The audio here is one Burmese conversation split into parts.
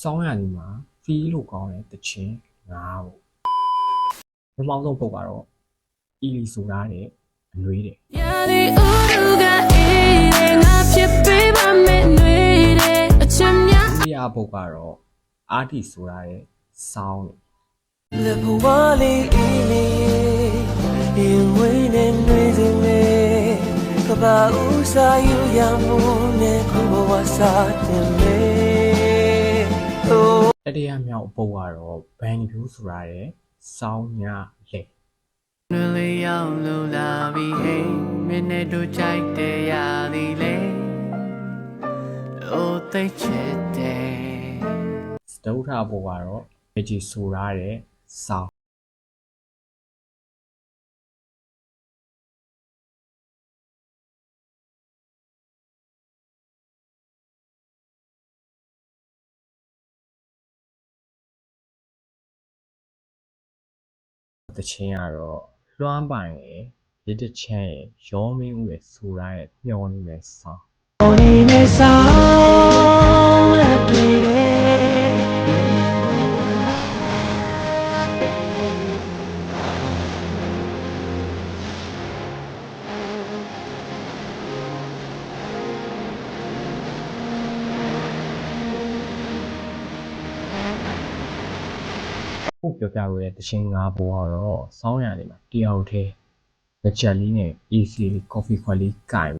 ဆောင်းရည်မှာ feel လို့ကောင်းတဲ့တခြင်းငါးပေါ့ပထမဆုံးပုတ်ကတော့အီလီဆိုရတဲ့အနှွေးတယ်ရာသီဥတုကအေးတဲ့ငါဖြစ်ပေးပါမယ်နှွေးတဲ့အချက်များဒီအပုတ်ကတော့အာတီဆိုရတဲ့ဆောင်းတယ်လေဘဝလေးအီလီရင်ဝေးနေနှွေးစင်းနေကဘာဥစားယူရမှုနဲ့ခုဘဝစားတင်လေး တိယမြောက်ပုတ်ကတော့ဘန်ဖြူဆိုရတဲ့စောင်းညလေနွေလေးရောက်လို့လာပြီဟေးမင်းနဲ့တို့ကြိုက်တယ်ရသည်လေအိုသိတ်ချစ်တယ်စတုထပုတ်ကတော့မေဂျီဆိုရတဲ့စောင်း တချင်းကတော့လွှမ်းပိုင်ရယ်ရစ်တချမ်းရယ်ရောမင်းဦးရယ်ဆိုရတဲ့မျောနေမဲ့ဆော ခုပြောပြရတဲ့တချင်း၅ဘောကတော့စောင်းရနေမှာတယောက်တည်းလက်ချက်လေးနဲ့ easy လေး coffee ခွက်လေးကင်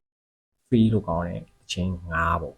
ဖီးလို့ကောင်းတဲ့တချင်း၅ဘော